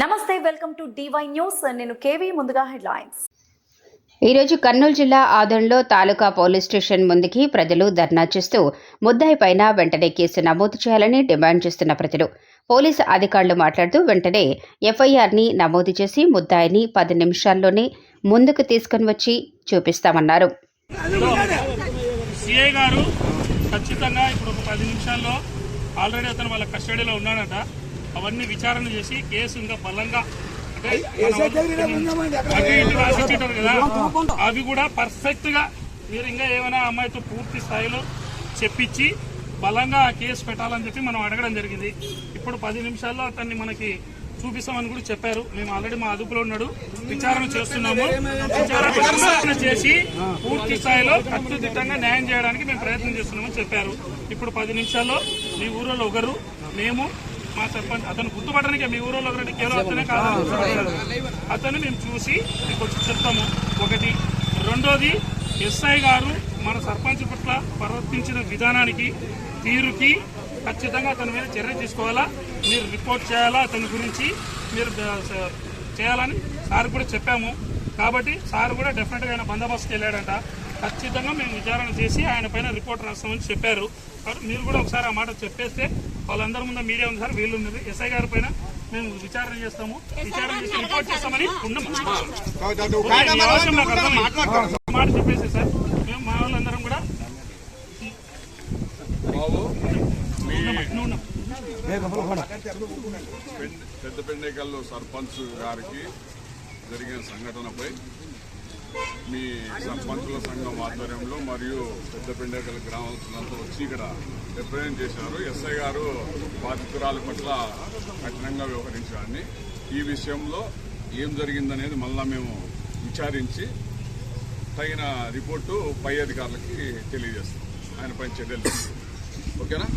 నమస్తే welcome to DY news నేను KV ముందుగా హెడ్లైన్స్. ఈరోజు కర్నూలు జిల్లా ఆదోన్లో తాలూకా పోలీస్ స్టేషన్ ముందుకి ప్రజలు ధర్నా చేస్తూ ముద్దాయి పైన వెంటనే కేసు నమోదు చేయాలని డిమాండ్ చేస్తున్న ప్రజలు. పోలీసు అధికారులు మాట్లాడుతూ వెంటనే ఎఫ్ఐఆర్ని నమోదు చేసి ముద్దాయిని పది నిమిషాల్లోనే ముందుకు తీసుకుని వచ్చి చూపిస్తామన్నారు. సిఐ గారు ఖచ్చితంగా ఇప్పుడు ఒక పది నిమిషాల్లో ఆల్రెడీ అతను వాళ్ళ కస్టడీలో ఉన్నాడట. అవన్నీ విచారణ చేసి కేసు ఇంకా బలంగా అవి కూడా పర్ఫెక్ట్గా మీరు ఇంకా ఏమైనా అమ్మాయితో పూర్తి స్థాయిలో చెప్పించి బలంగా ఆ కేసు పెట్టాలని చెప్పి మనం అడగడం జరిగింది. ఇప్పుడు పది నిమిషాల్లో అతన్ని మనకి చూపిస్తామని కూడా చెప్పారు. మేము ఆల్రెడీ మా అదుపులో ఉన్నాడు. విచారణ చేస్తున్నాము. విచారణ చేసి పూర్తి స్థాయిలో కట్టుదిట్టంగా న్యాయం చేయడానికి మేము ప్రయత్నం చేస్తున్నామని చెప్పారు. ఇప్పుడు పది నిమిషాల్లో మీ ఊరిలో ఒకరు మేము మా సర్పంచ్ అతను గుర్తుపట్టడానికి మీ ఊరిలో ఒకటి కేవలం అతనే కాదు. అతను మేము చూసి మీకు వచ్చి చెప్తాము. ఒకటి రెండోది ఎస్ఐ గారు మన సర్పంచ్ పట్ల ప్రవర్తించిన విధానానికి తీరుకి ఖచ్చితంగా అతని మీద చర్య తీసుకోవాలా? మీరు రిపోర్ట్ చేయాలా? అతని గురించి మీరు చేయాలని సార్ కూడా చెప్పాము. కాబట్టి సార్ కూడా డెఫినెట్గా ఆయన బందోబస్తుకి వెళ్ళాడంట. ఖచ్చితంగా మేము విచారణ చేసి ఆయన పైన రిపోర్ట్ రాస్తామని చెప్పారు. మీరు కూడా ఒకసారి ఆ మాట చెప్పేస్తే వాళ్ళందరి ముందు మీడియా ఉంది సార్ వీళ్ళు ఉన్నారు ఎస్ఐ గారి పైన మేము విచారణ చేస్తాము. విచారణ చేసి రిపోర్ట్ చేస్తామని. మాట చెప్పేసి సార్ మేము మా వాళ్ళందరం కూడా. పెద్ద పెండేకల్లో సర్పంచ్ గారికి జరిగిన సంఘటనపై మీ సర్పంచుల సంఘం ఆధ్వర్యంలో మరియు పెద్ద పెండేకల్ గ్రామస్తులంతా వచ్చి ఇక్కడ రిప్రజెంట్ చేశారు. ఎస్ఐ గారు బాధితురాల పట్ల కఠినంగా వ్యవహరించారని ఈ విషయంలో ఏం జరిగిందనేది మళ్ళా మేము విచారించి తగిన రిపోర్టు పై అధికారులకి తెలియజేస్తాం. ఆయన పైన చర్యలు ఓకేనా?